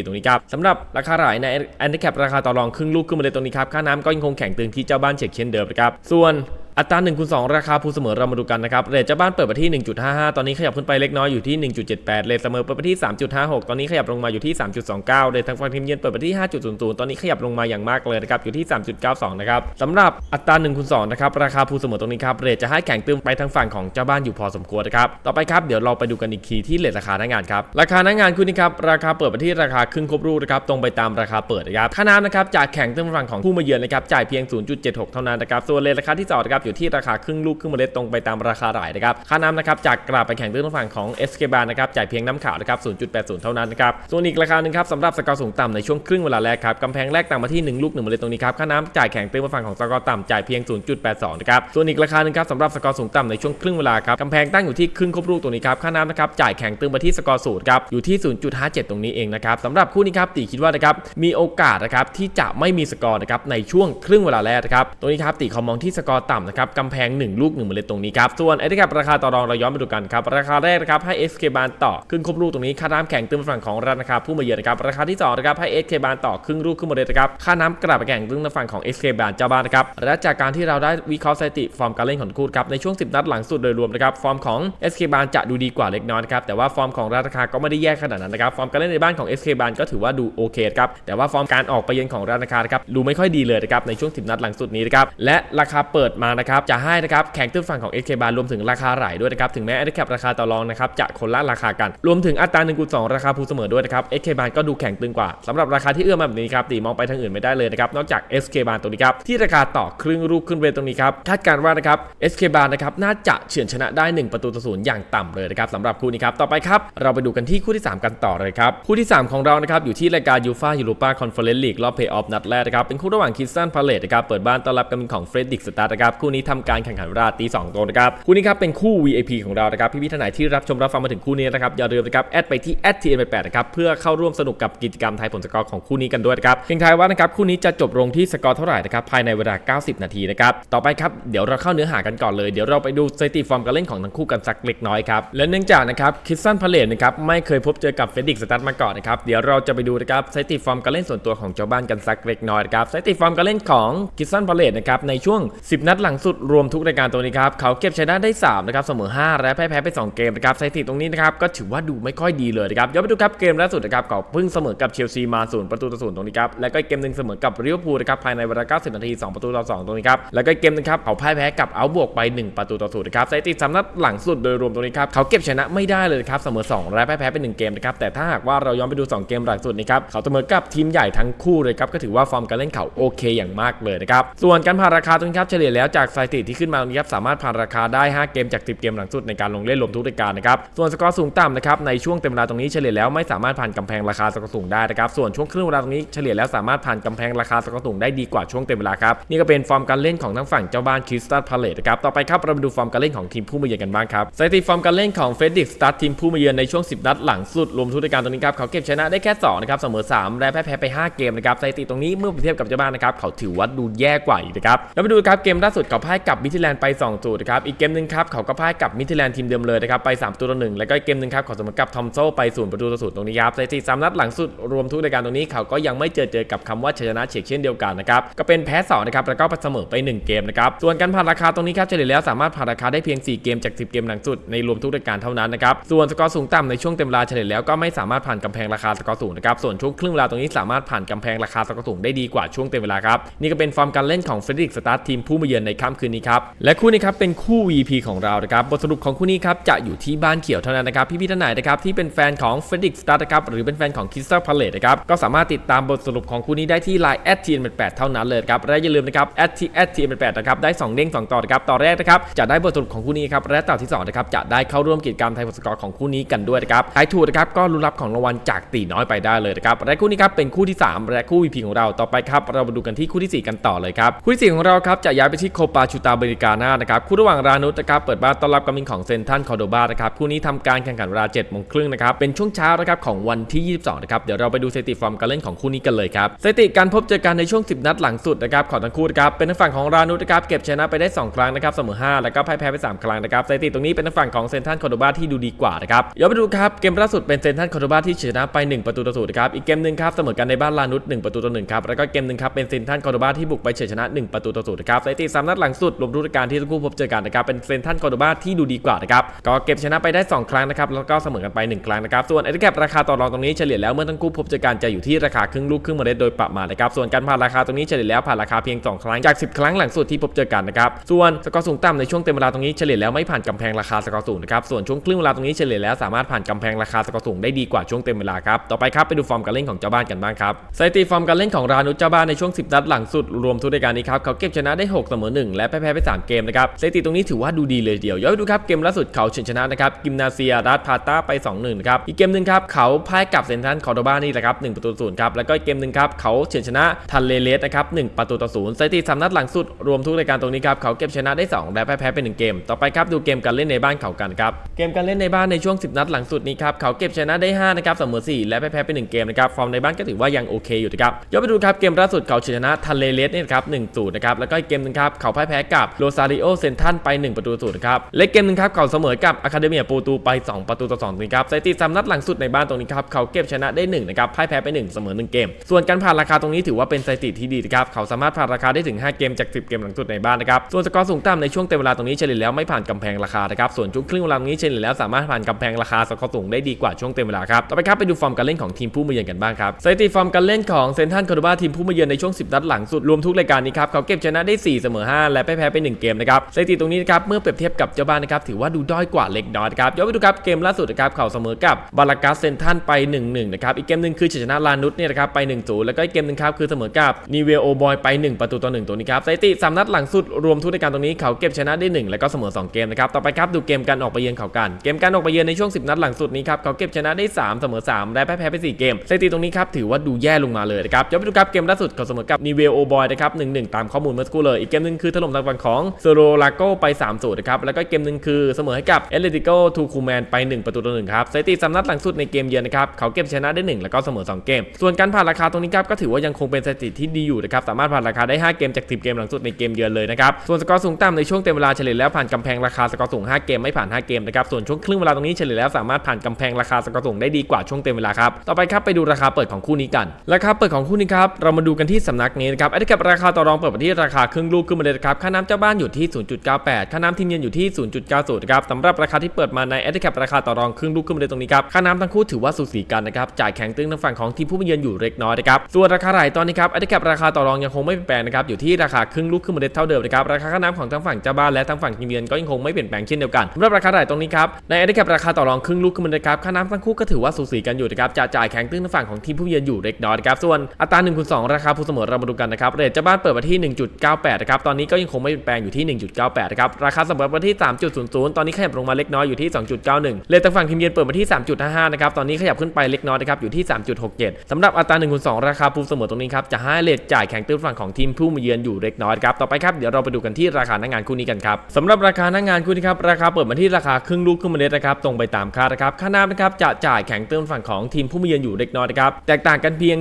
1.04 ตรงนี้ครับสำหรับราคาหลายในแอนดี้แคปราคาต่อรองครึ่งลูกครึ่งหมดเลยตรงนี้ครับ ค่าน้ำก็ยังคงแข็งตึงที่เจ้าบ้านเช็คเช่นเดิมนะครับส่วน อัตรา1คูณ2ราคาผู้เสมอเรามาดูกันนะครับเรทเจ้าบ้านเปิดไปที่ 1.55 ตอนนี้ขยับขึ้นไปเล็กน้อยอยู่ที่ 1.78 เรทเสมอเปิดไปที่ 3.56 ตอนนี้ขยับลงมาอยู่ที่ 3.29 เรททางฝั่งทีมเยือนเปิดไปที่ 5.00 ตอนนี้ขยับลงมาอย่างมากเลยนะครับอยู่ที่ 3.92 นะครับสำหรับอัตรา1คูณ2นะครับราคาผู้เสมอตรงนี้ครับเรทจะให้แข่งตึมไปทางฝั่งของเจ้าบ้านอยู่พอสมควรนะครับต่อไปครับเดี๋ยวเราไปดูกันอีกทีที่เรทราคาหน้างานครับราคาหน้างานคู่นี้ครับราคาเปิดไปที่ราคาครึ่งครบรูปนะครับตรงไปตามราคาเปิดนะครับค่าน้ำนะครับจากแข่งตึมฝั่งของผู้มาเยือนนะครับจ่ายเพียง 0.76 เท่านั้นนะครับส่วนเรทราคาที่2นะครับอยู่ที่ราคาครึ่งลูกครึ่งเมล็ดตรงไปตามราคาหลายนะครับค่าน้ำนะครับจากกราบไปแข่งตื้นฝั่งของ s k บานะครับจ่ายเพียงน้ำขาวนะครับ0.80 เท่านั้นนะครับส่วนอีกราคาหนึ่งครับสำหรับสกอร์สูงต่ำในช่วงครึ่งเวลาแรกครับกำแพงแรกต่ำมาที่ 1 ลูก1เมล็ดตรงนี้ครับค่าน้ำจ่ายแข่งเตื้นฝั่งของสกอร์ต่ำจ่ายเพียง 0.82 นะครับส่วนอีกราคาหนึ่งครับสำหรับสกอร์สูงต่ำในช่วงครึ่งเวลาครับกำแพงตั้งอยู่ที่ครึ่งครบลูกตรงนี้ครับค่าน้ำนะครับจ่ายแข่งเตื้นมาที่สกอร์สูตรครับอยู่ที่ 0.57 ตรงนี้เองนะครับสำหรับคู่นี้ครับตีคิดว่านะครับมีโอกาสนะครับที่จะไม่มีสกอร์นะครับในช่วงครึ่งเวลาแรกนะครับตรงนี้ครับตีเขามองที่สกอร์ต่ำนะครับกำแพง 1 ลูก1เมล็ดตรงนี้ครับ ส่วนไอ้ที่กับราคาต่อรองเราย้อนมาดูกันครับ ราคาแรกนะครับให้ SK บานต่อครึ่งครบลูกตรงนี้ค่าน้ำแข็งตึ้งฝั่งของราคาผู้มาเยือนนะครับราคาที่สองนะครับให้ SK บานต่อครึ่งลูกครึ่งเมล็ดนะครับค่าน้ำกลับไปแข่งตึ้งฝั่งของ SK บานเจ้าบ้านนะครับและจากการที่เราได้วิเคราะห์สถิติฟอร์มการเล่นของคู่ครับในช่วง 10 นัดหลังสุดโดยรวมนะครับฟอร์มของ SK บานจะดูดีกว่าเล็กน้อยนะครับแต่ว่าฟอร์มของราคาก็ไม่ได้แย่ขนาดนั้นนะครับฟอร์มการเล่นในบ้านของ SK บานก็ถือว่าดูโอเคครับแต่ว่าฟอร์มการออกไปเยือนของราคาครับดูไม่ค่อยดีเลยนะครับในช่วง 10 นัดหลังสุดนี้นะครับและราคาเปิดมานะครับจะให้นะครับแข่งตื้นฝั่งของ SK บานรวมถึงราคาไหลด้วยนะครับถึงแม้ไอ้แคปราคาต่อรองนะครับจะคนละราคากัน รวมถึงอัตรา1คูณ2ราคาภูเสมอด้วยนะครับ SK บานก็ดูแข่งตึงกว่าสำหรับราคาที่เอื้อมมาแบบนี้ครับตีมองไปทางอื่นไม่ได้เลยนะครับนอกจาก SK บานตรงนี้ครับที่ราคาต่อครึ่งลูกขึ้นเวทตรงนี้ครับคาดการณ์ว่านะครับ SK บานนะครับน่าจะเฉือนชนะได้ 1 ประตูต่อศูนย์อย่างต่ำเลยนะครับสำหรับคู่นี้ครับต่อไปครับเราไปดูกันที่คู่ที่ 3 กันต่อเลยครับคู่ที่ 3 ของเรานะครับอยู่ที่รายการยูฟายูโรปาคอนเฟอเรนซ์ลีกรอบเพย์ออฟนัดแรกนะครับเป็นคู่ระหว่างคิสตันพาเลตนะครับเปิดบ้านต้อนรับการเป็นของเฟรดดิกสตาร์นะครับคู่นี้ทำการแข่งขันเวลาตีสองตรงนะครับคู่นี้ครับเป็นคู่ VIP ของเรานะครับพี่ๆท่านไหนที่รับชมรับฟังมาถึงคู่นี้นะครับอย่าลืมนะครับแอดไปที่แอดทีเอ็มแปดนะครับเพื่อเข้าร่วมสนุกกับกิจกรรมทายผลสกอร์ของคู่นี้กันด้วยนะครับเพียงทายว่านะครับคู่นี้จะจบลงที่สกอร์เท่าไหร่นะครับภายในเวลา 90 นาทีนะครับต่อไปครับเดี๋ยวเราเข้าเนื้อหากันก่อนเลยเดี๋ยวเราไปดูสถิติฟอร์มการเล่นของทั้งคู่กันสักเล็กน้อยครับและเนื่องจากนะครับคิสตันพาเลตนะครับไม่เคยพบเจอกับเฟดดิกสตาร์มาก่อนนะครับเดี๋ยวเราจะไปดูนะครับสถิติฟอร์มการเล่นส่วนตัวของเจ้าบ้านกันสักเล็กน้อยนะครับสถิติฟอร์มการเล่นของคิสตันพาเลตนะครับในช่วง 10 นัดหลังสุดรวมทุกรายการตัวนี้ครับเขาเก็บชนะได้3นะครับเสมอ 5 และแพ้แพ้ไป 2 เกมนะครับสถิติตรงนี้นะครับก็ถือว่าดูไม่ค่อยดีเลยนะครับย้อนไปดูครับเกมล่าสุดนะครับเขาเพิ่งเสมอกับเชลซีมาศูนย์ประตูต่อศูนย์ตรงนี้ครับแล้วก็เกมหนึ่งเสมอกับลิเวอร์พูลนะครับภายในเวลา90นาที2ประตูต่อ2ตรงนี้ครับแล้วก็เกมนึงครับเขาพ่ายแพ้กับเอาบวกไป 1 ประตูต่อศูนย์นะครับสถิติสำนัดหลังสุดโดยรวมตรงนี้ครับเขาเก็บชนะไม่ได้เลยครับเสมอ 2 และแพ้แพ้ไป1เกมนะครับแต่ถ้าหากว่าเราย้อนไปดู 2 เกมหลังสุดนี้ครับเขาเสมอกับทีมใหญ่ทั้งคู่เลยครับก็ถือว่าฟอร์มการเล่นเขาโอเคอย่างมากเลยนะครับส่วนการผ่านราคาตรงนี้ครับเฉลี่ยแล้วจากสถิติที่ขึ้นมาตรงนี้ครับสามารถผ่านราคาได้ 5 เกมจาก 10 เกมหลังสุดในการลงเล่นรวมทุกรายการนะครับส่วนสกอร์สูงต่ำนะครับในช่วงเต็มเวลาตรงนี้เฉลี่ยแล้วไม่สามารถผ่านกำแพงราคาสกอร์สูงได้นะครับส่วนช่วงครึ่งเวลาตรงนี้เฉลี่ยแล้วสามารถผ่านกำแพงราคาสกอร์สูงได้ดีกว่าช่วงเต็มเวลาครับนี่ก็เป็นฟอร์มการเล่นของทั้งฝั่งเจ้าบ้านคริสตัลพาเลตนะครับต่อไปครับเรามาดูฟอร์มการเล่นของทีมผู้มาเยือนกันบ้างครับสถิติฟอร์มการเล่นของเฟรดดิกสตาร์ทีมผู้มาเยือนในช่วง 10 นัดหลังสุดรวมทุกรายการตรงนี้ครับเขาเก็บชนะได้แค่2นะครับเสมอ 3 และแพ้แพ้ไป 5 เกมนะครับสถิติตรงนี้เมื่อเปรียบเทียบกับเจ้าบ้านนะครับเขาถือว่าดูแย่กว่าอีกนะครับแล้วมาดูครับเกมล่าสุดเขาพ่ายกับมิทิแลนด์ไป2จุดครับอีกเกมหนึ่งครับเขาก็พ่ายกับมิทิแลนด์ทีมเดิมเลยนะครับไป3ตัวต่อ1แล้วก็อีกเกมหนึ่งครับเขาเสมอกับทอมโซไป0ประตูต่อ0ตรงนี้ครับสถิติสามนัดหลังสุดรวมทุกรายการตรงนี้เขาก็ยังไม่เจอเจอกับคำว่าชนะเฉกเช่นเดียวกันนะครับก็เป็นแพ้2นะครับแล้วก็เสมอไป 1 เกมนะครับส่วนการผ่านราคาตรงนี้ครับเฉลี่ยแล้วสามารถผ่านราคาได้เพียง 4 เกมจาก 10 เกมหลังสุดในรวมทุกรายการเท่านั้นนะครับส่วนสกอร์สูงต่ำในช่วงเต็มเวลาเฉลี่ยแล้วก็ไม่สามารถผ่านกำแพงราคาสกอร์สูงนะครับส่วนช่วงครึ่งเวลาตรงนี้สามารถผ่านกำแพงราคาสกอร์สูงได้ดีกว่าช่วงเต็มเวลาครับนี่ก็เป็นฟอร์มการเล่นของเฟรดริกสตาร์ทีมผู้มาเยือนในคำคืนนี้ครับ และคู่นี้ครับเป็นคู่ VP ของเรานะครับบทสรุปของคู่นี้ครับจะอยู่ที่บ้านเขียวเท่านั้นนะครับพี่ๆท่านไหนนะครับที่เป็นแฟนของเฟรดิกสตาร์นะครับหรือเป็นแฟนของคิสตัลพาเลตนะครับก็สามารถติดตามบทสรุปของคู่นี้ได้ที่ Line แอดทีเอ็นแปดเท่านั้นเลยครับและอย่าลืมนะครับแอดทีแอดทีเอ็นแปดนะครับได้สองเด้งสองต่อนะครับต่อแรกนะครับจะได้บทสรุปของคู่นี้ครับและต่อที่สองนะครับจะได้เข้าร่วมกิจกรรมไทยผลสกอร์ของคู่นี้กันด้วยนะครับทายถูกนะครับก็รุนรับของรางวัลจากตีน้อยไปได้เลยนะครับและคู่นี้ครับเป็นคู่ที่ 3 และคู่ VP ของเราต่อไปครับเรามาดูกันที่คู่ที่ 4 กันต่อเลยครับคู่ที่4ของเราครับจะย้ายไปที่โคปาชูตาเบริกาน่านะครับคู่ระหว่างรานุสนะครับเปิดบ้านต้อนรับกำมินของเซนทันคอร์โดบานะครับคู่นี้ทำการแข่งขันเวลา7จ็ดโมงครึ่งนะครับเป็นช่วงเช้านะครับของวันที่ 22นะครับเดี๋ยวเราไปดูสถิติฟอร์มการเล่นของคู่นี้กันเลยครับสถิติการพบเจอกันในช่วง 10 นัดหลังสุดนะครับของทั้งคู่นะครับเป็นทางฝั่งของรานุสนะครับเก็บชนะไปได้ 2 ครั้งนะครับเสมอ 5 แล้วก็พ่ายแพ้ไป 3 ครั้งนะครับสถิติตรงนี้เป็นทางฝั่งของเซนทันคอร์โดบาที่ดูดีกว่านะครับเดี๋ยวไปดูครับเกมล่าสุดเป็นเซนทันคอร์โดบาที่ชนะไป 1 ประตูต่อศูนย์นะครับอีกเกมหนึ่งครับเสมอกันในบ้านลานุส1ประตูต่อ1ครับแล้วก็เกมหนึ่งครับเป็นเซนทันคอร์โดบาที่บุกไปเฉยชนะ 1 ประตูต่อศูนย์นะครับสถิติสามนัดหลังสุดรวมทุกรการที่ทั้งคู่พบเจอกันนะครับเป็นเซนทันคอร์โดบาที่ดูดีกว่านะครับก็เก็บชนะไปได้ 2 ครั้งนะครับแล้วก็เสมอกันไป 1 ครั้งนะครับส่วนไอ้ที่แคปราคาต่อรองตรงนี้เฉลี่ยแล้วเมื่อทั้งคู่พบเจอกันจะอยู่ที่ราคาครึ่งลูกครึ่งเมล็ดโดยประมาณนะครับส่วนการผ่านราคาตรงนี้เฉลี่ยแล้วผ่านราคาเพียง 2 ครั้งจาก 10 ครั้งหลังสุดที่พบเจอกันนะครับส่วนสกอร์สูงต่ำในช่วงเต็มเวลาตรงนี้เฉลี่ยแล้วไม่ผ่านกำแพงราคาสกอร์สูงนะครับส่วนช่วงครึ่งเวลาตรงนี้เฉลี่ยแล้วสามารถผ่านกำแพงราคาสกอร์สูงได้ดีกว่าช่วงเต็มเวลาครับต่อไปครับไปดูฟอร์มการเล่นของเจ้าบ้านกันบ้างครับสถิติฟอร์มการเล่นของรานุชเจ้าบ้านในช่วง 10 นัดหลังสุดรวมทุกรายการนี้ครับเขาเก็บชนะได้ 6 เสมอ 1และแพ้แพ้ไป 3 เกมนะครับสถิติตรงนี้ถือว่าดูดีเลยเดียวย้อนไปดูครับเกมล่าสุดเขาเฉือนชนะนะครับกิมนาเซียรัสพาต้าไป 2-1นะครับอีกเกมหนึ่งครับเขาพ่ายกับเซนทันคอร์โดบานี่แหละครับ1ประตูศูนย์ครับแล้วก็อีกเกมหนึ่งครับเขาเฉือนชนะทันเลเลสนะครับ1ประตูต่อศูนย์สถิติสามนัดหลังสุดรวมทุกรายการตรงนี้ครับเขาเก็บชนะได้ 2 และแพ้แพ้ไป1เกม ต่อไปครับดูเกมการเล่นในบ้านเขากันครับเกมการเล่นในบ้านในช่วง 10 นัดหลังสุดนี้ครับเขาเก็บชนะได้5นะครับเสมอ4และแพ้แพ้ไป1เกมนะครับฟอร์มในบ้านก็ถือว่ายังโอเคอยู่นะครับย้อนไปดูครับเกมล่าสุดเขาชนะทันเลเลสนี่ครับ1-0นะครับแล้วก็อีกเกมนึงครับเขาพ่ายพ่แพ้กับโรซาริโอเซนทันไป 1 ประตูต่อศูนย์ครับเล็กเกมหนึงครับเขาเสมอกับอะคาเดเมียปูตูไป 2 ประตูต่อ2นะครับสถิติสามนัดหลังสุดในบ้านตรงนี้ครับเขาเก็บชนะได้1นะครับพ่ายแพ้ไป 1 เสมอ 1 เกม ส่วนการผ่านราคาตรงนี้ถือว่าเป็นสถิติที่ดีนะครับเขาสามารถผ่านราคาได้ถึง 5 เกมจาก 10 เกมหลังสุดในบ้านนะครับส่วนสกอร์สูงต่ำในช่วงเต็มเวลาตรงนี้เฉลี่ยแล้วไม่ผ่านกำแพงราคานะครับส่วนช่วงครึ่งเวลาตรงนี้เฉลี่ยแล้วสามารถผ่านกำแพงราคาสกอร์สูงได้ดีกว่าช่วงเต็มเวลาครับต่อไปครับไปดูฟอร์มการเล่นของทีมผู้มาเยือนกันบ้างครับสถิติฟอร์มการเล่นของเซนทันคอร์บาทีมผู้มาเยือนในช่วง 10 นัดหลังสุดรวมทุกรายการนี้ครับเขาเก็บชนะได้ 4 เสมอ 5และแพ้ไป1เกมนะครับสถิติตรงนี้นะครับเมื่อเปรียบเทียบกับเจ้าบ้านนะครับถือว่าดูด้อยกว่าเล็กน้อยนะครับย้อนไปดูครับเกมล่าสุดนะครับเขาเสมอกับบาลากัสเซนทันไป 1-1นะครับอีกเกมหนึ่งคือชนะลานุสเนี่ยนะครับไป1-0แล้วก็อีกเกมหนึ่งครับคือเสมอกับนีเวโอบอยไป 1 ประตูต่อ1ตัวนี้ครับสถิติสามนัดหลังสุดรวมทุกรายการตรงนี้เขาเก็บชนะได้ 1 แล้วก็เสมอ 2 เกมนะครับต่อไปครับดูเกมการออกไปเยือนเขากัน เกมการออกไปเยือนในช่วง 10 นัดหลังสุดนี้ครับเขาเก็บชนะได้ 3 เสมอ 3 และแพ้แพ้ไป 4 เกมสถิติตรงนี้ครับถือว่าดูแย่ลงมาเลยนะครับย้อนไปดูครับเกมล่าสุดเขาเสมอกับนีเวโอบอยนะครับ1-1ตามข้อมูลเมื่อสักครู่เลยอีกเกมหนึงคือถล่มทางฝั่งของเซโรลาโกไป3-0นะครับ แล้วก็เกมหนึ่งคือเสมอให้กับเอเลติโกทูคูแมนไป 1 ประตูต่อ1ครับสถิติสามนัดหลังสุดในเกมเยือนนะครับ เขาเก็บชนะได้ 1 แล้วก็เสมอ 2 เกม ส่วนการผ่านราคาตรงนี้ครับก็ถือว่ายังคงเป็นสถิติที่ดีอยู่นะครับ สามารถผ่านราคาได้ 5 เกมจาก 10 เกมหลังสุดในเกมเยือนเลยนะครับ ส่วนสกอร์สูงต่ำในช่วงเต็มเวลาเฉลี่ยแล้วผ่านกำแพงราคาสกอร์สูง 5 เกมไม่ผ่าน 5 เกมนะครับ ส่วนช่วงครึ่งเวลาตรงนี้เฉลี่ยแล้วสามารถผ่านกำแพงราคาสกอร์สูงได้ดีกว่าช่วงเต็มเวลาครับ ต่อไปครับไปดูราคาเปิดของคู่นี้กัน ราคาเปิดของคู่นี้ครับเรามาดูกันที่สำนักนี้นะครับอันนี้กับราคาต่อรองเปิดไปที่ราคาครึ่งลูกขึ้นมาเลยครับค่าน้ำเจ้าบ้านอยู่ที่ 0.98 ค่าน้ำทีมเยือนอยู่ที่ 0.90ครับสำหรับราคาที่เปิดมาในแอดแคปราคาต่อรองครึ่งลูกขึ้นมาเลยตรงนี้ครับค่าน้ำทั้งคู่ถือว่าสูสีกันนะครับจ่ายแข็งตึงทางฝั่งของทีมผู้มาเยือนอยู่เล็กน้อยนะครับส่วนราคาไหลตอนนี้ครับแอดแคปราคาต่อรองยังคงไม่เปลี่ยนแปลงนะครับอยู่ที่ราคาครึ่งลูกขึ้นมาเลยเท่าเดิมนะครับราคาค่าน้ำของทั้งฝั่งเจ้าบ้านและทั้งฝั่งทีมเยือนก็ยังคงไม่เปลี่ยนแปลงเช่นเดียวกันสำหรับราคาไหลตรงนี้ครับในแอดแคปราคาต่อรองครึ่งลูกขึ้นมาเลยครับค่าน้ำทั้งคู่ก็ถือว่าสูสีกันอยู่นะครับจะจ่ายแข็งตึงทางฝั่งของทีมผู้เยือนอยู่เล็กน้อยนะครับส่วนอัตรา1คูณ2ราคาผู้เสมอเรามาดูกันนะครับเรทเจ้าบ้านเปิดมาที่ 1.98นะครับตอนนี้ก็ยังคงไม่เปลี่ยนแปลงอยู่ที่ 1.98นะครับราคาเสมอมาที่ 3.00 ตอนนี้ขยับลงมาเล็กน้อยอยู่ที่ 2.91เรททางฝั่งทีมเยือนเปิดมาที่ 3.55นะครับตอนนี้ขยับขึ้นไปเล็กน้อยนะครับอยู่ที่ 3.67สำหรับอัตรา1คูณ2ราคาผู้เสมอตรงนี้ครับจะให้เรทจ่ายแข็งตื้นฝั่งของทีมผู้มาเยือนอยู่เล็กน้อยครับต่อไปครับเดี๋ยวเราไปดูกันที่ราคาหน้างานคู่นี้กันครับสำหรับราคาหน้างานคู่นี้ครับราคาเปิดมาที่ราคาครึ่งลูกครึ่งเมล็ดนะครับตรงไปตามคาดนะครับค่าน้ำนะครับจะจ่ายแข็งตื้นฝั่งของทีมผู้มาเยือนอยู่เล็กน้อยนะครับแตกต่างกันเพียง